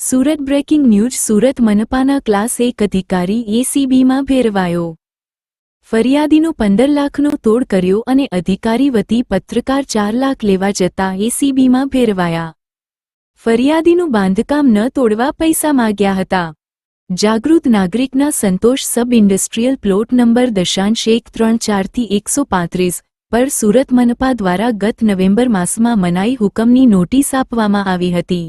Surat breaking news, Surat મનપાના class એક અધિકારી એસીબીમાં ભેરવાયો. ફરિયાદીનો પંદર લાખનો તોડ કર્યો અને અધિકારી વતી પત્રકાર ચાર લાખ લેવા જતા એસીબીમાં ભેરવાયા. ફરિયાદીનું બાંધકામ ન તોડવા પૈસા માગ્યા હતા. જાગૃત નાગરિકના Santosh sub industrial plot number દશાંશ એક ત્રણ ચારથી એકસો પાંત્રીસ પર સુરત મનપા દ્વારા ગત નવેમ્બર માસમાં મનાઈ હુકમની નોટિસ આપવામાં આવી હતી.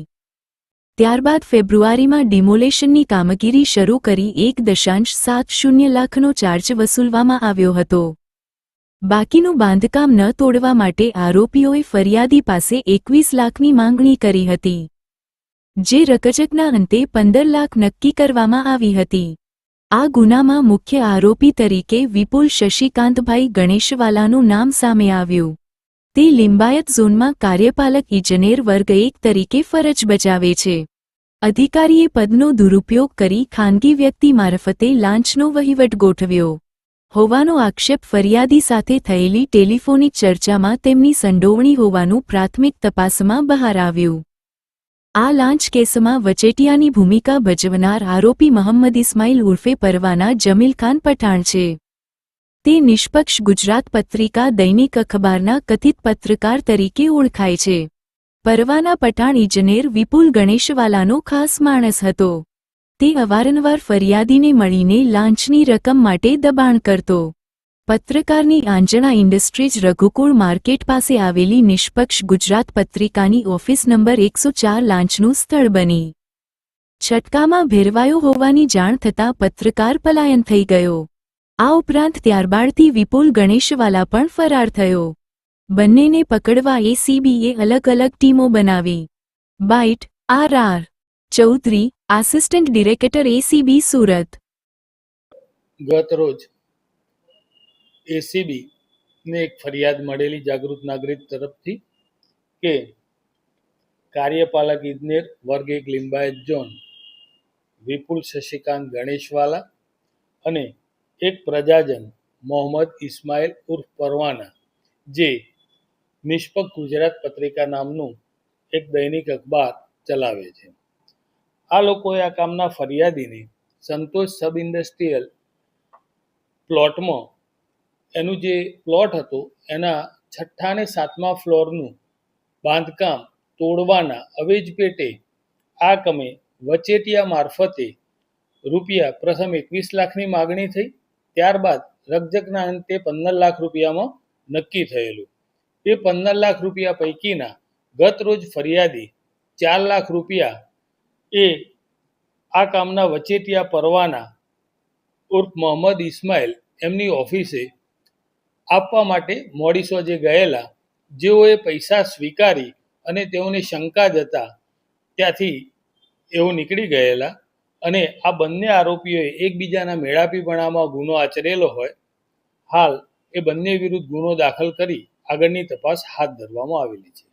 ત્યારબાદ ફેબ્રુઆરીમાં ડિમોલેશનની કામગીરી શરૂ કરી એક દશાંશ સાત શૂન્ય લાખનો ચાર્જ વસૂલવામાં આવ્યો હતો. બાકીનું બાંધકામ ન તોડવા માટે આરોપીઓએ ફરિયાદી પાસે એકવીસ લાખની માંગણી કરી હતી, જે રકજકના અંતે પંદર લાખ નક્કી કરવામાં આવી હતી. આ ગુનામાં મુખ્ય આરોપી તરીકે વિપુલ શશિકાંતભાઈ ગણેશવાલાનું નામ સામે આવ્યું. તે લિંબાયત ઝોનમાં કાર્યપાલક ઇજનેર વર્ગ એક તરીકે ફરજ બજાવે છે. અધિકારીએ પદનો દુરુપયોગ કરી ખાનગી વ્યક્તિ મારફતે લાંચનો વહીવટ ગોઠવ્યો. હોવાનો આક્ષેપ ફરિયાદી સાથે થયેલી ટેલિફોનિક ચર્ચામાં તેમની સંડોવણી હોવાનું પ્રાથમિક તપાસમાં બહાર આવ્યું. આ લાંચ કેસમાં વચેટિયાની ભૂમિકા ભજવનાર આરોપી મોહમ્મદ ઇસ્માઇલ ઉર્ફે પરવાના જમીલ ખાન પઠાણ છે. તે નિષ્પક્ષ ગુજરાત પત્રિકા દૈનિક અખબારના કથિત પત્રકાર તરીકે ઓળખાય છે. પરવાના પઠાણ ઇજનેર વિપુલ ગણેશવાલાનો ખાસ માણસ હતો. તે અવારનવાર ફરિયાદીને મળીને લાંચની રકમ માટે દબાણ કરતો. પત્રકારની આંજણા ઇન્ડસ્ટ્રીઝ રઘુકુળ માર્કેટ પાસે આવેલી નિષ્પક્ષ ગુજરાત પત્રિકાની ઓફિસ નંબર એકસો ચાર લાંચનું સ્થળ બની. છટકામાં ભેરવાયો હોવાની જાણ થતાં પત્રકાર પલાયન થઈ ગયો. આ ઉપરાંત ત્યારબાદથી વિપુલ ગણેશવાલા પણ ફરાર થયો. બંનેને પકડવા એસીબીએ અલગ અલગ ટીમો બનાવી. Bite, R R. Chaudhary, assistant director ACB Surat. ગત રોજ એસીબી ને એક ફરિયાદ મળેલી જાગૃત નાગરિક તરફથી કે કાર્યપાલક ઇજનેર વર્ગ એક લિંબાયત ઝોન વિપુલ શશિકાંત ગણેશવાલા અને એક પ્રજાજન, મોહમ્મદ ઇસ્માઇલ ઉર્ફ પરવાના, જે નિષ્પક્ષ ગુજરાત પત્રિકા નામનું એક દૈનિક અખબાર ચલાવે છે. આ લોકોએ આ કામના ફરિયાદીને સંતોષ સબ ઇન્ડસ્ટ્રીયલ પ્લોટમાં એનું જે પ્લોટ હતું, એના છઠ્ઠા ને સાતમા ફ્લોરનું બાંધકામ તોડવાના અવેજ પેટે આ કમે વચેટિયા મારફતે રૂપિયા પ્રથમ એકવીસ લાખની માગણી થઈ. ત્યારબાદ રકજકના અંતે પંદર લાખ રૂપિયામાં નક્કી થયેલું. એ પંદર લાખ રૂપિયા પૈકીના ગત રોજ ફરિયાદી ચાર લાખ રૂપિયા એ આ કામના વચેટિયા પરવાના ઉર્ફ મોહમ્મદ ઇસ્માઇલ એમની ઓફિસે આપવા માટે મોડીસો જે ગયેલા. જેઓએ પૈસા સ્વીકારી અને તેઓને શંકા જતા ત્યાંથી એવું નીકળી ગયેલા. અને આ બંને આરોપીઓએ એકબીજાના મેળાપીપણામાં ગુનો આચરેલો હોય હાલ એ બંને વિરુદ્ધ ગુનો દાખલ કરી આગળની તપાસ હાથ ધરવામાં આવેલી છે.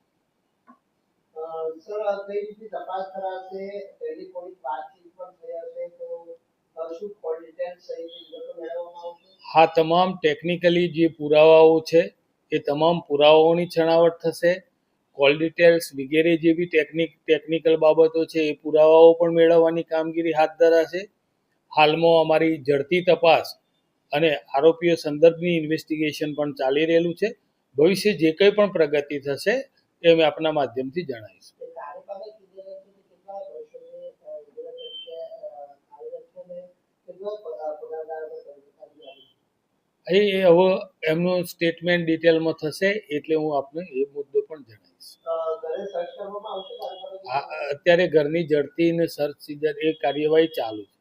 હા તમામ ટેકનિકલી જે પુરાવાઓ છે એ તમામ પુરાવાઓની છણાવટ થશે. કોલ ડિટેલ્સ વગેરે જે બી ટેકનિક ટેકનિકલ બાબતો છે એ પુરાવાઓ પણ મેળવવાની કામગીરી હાથ ધરાશે. હાલમાં અમારી ઝડપી તપાસ અને આરોપીઓ સંદર્ભની ઇન્વેસ્ટિગેશન પણ ચાલી રહેલું છે. ભવિષ્ય જે કંઈ પણ પ્રગતિ થશે એ અમે આપના માધ્યમથી જણાવીશું. એ હવે એમનું સ્ટેટમેન્ટ ડિટેલમાં થશે એટલે હું આપને એ મુદ્દો અત્યારે ઘરની ઝડપી અને સર્ચ સીઝર એ કાર્યવાહી ચાલુ છે.